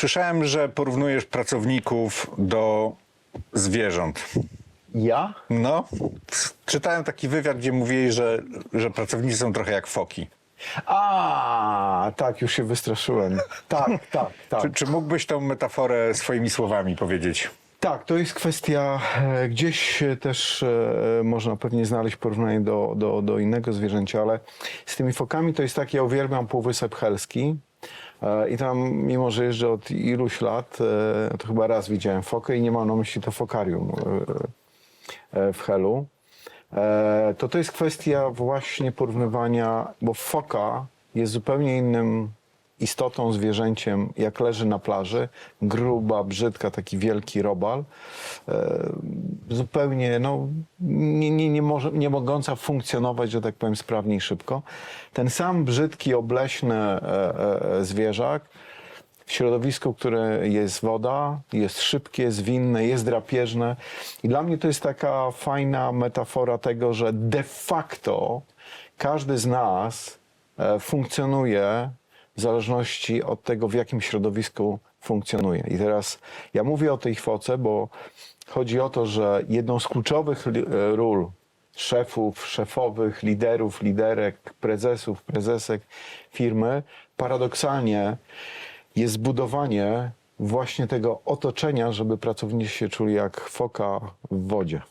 Słyszałem, że porównujesz pracowników do zwierząt. Ja? No, czytałem taki wywiad, gdzie mówili, że, że pracownicy są trochę jak foki. A, tak, już się wystraszyłem. Tak, tak, tak. Czy, czy mógłbyś tą metaforę swoimi słowami powiedzieć? Tak, to jest kwestia, e, gdzieś też e, można pewnie znaleźć porównanie do, do, do innego zwierzęcia, ale z tymi fokami to jest tak, ja uwielbiam Półwysep Helski i tam, mimo że jeżdżę od iluś lat, e, to chyba raz widziałem fokę i nie mam na myśli to fokarium e, e, w Helu. E, To to jest kwestia właśnie porównywania, bo foka jest zupełnie innym istotą, zwierzęciem, jak leży na plaży, gruba, brzydka, taki wielki robal, e, zupełnie no, nie, nie, nie, może, nie mogąca funkcjonować, że tak powiem, sprawnie i szybko. Ten sam brzydki, obleśny e, e, zwierzak w środowisku, które jest woda, jest szybkie, zwinne, jest drapieżne. I dla mnie to jest taka fajna metafora tego, że de facto każdy z nas funkcjonuje w zależności od tego, w jakim środowisku funkcjonuje. I teraz ja mówię o tej foce, bo chodzi o to, że jedną z kluczowych e, ról szefów, szefowych, liderów, liderek, prezesów, prezesek firmy paradoksalnie jest budowanie właśnie tego otoczenia, żeby pracownicy się czuli jak foka w wodzie.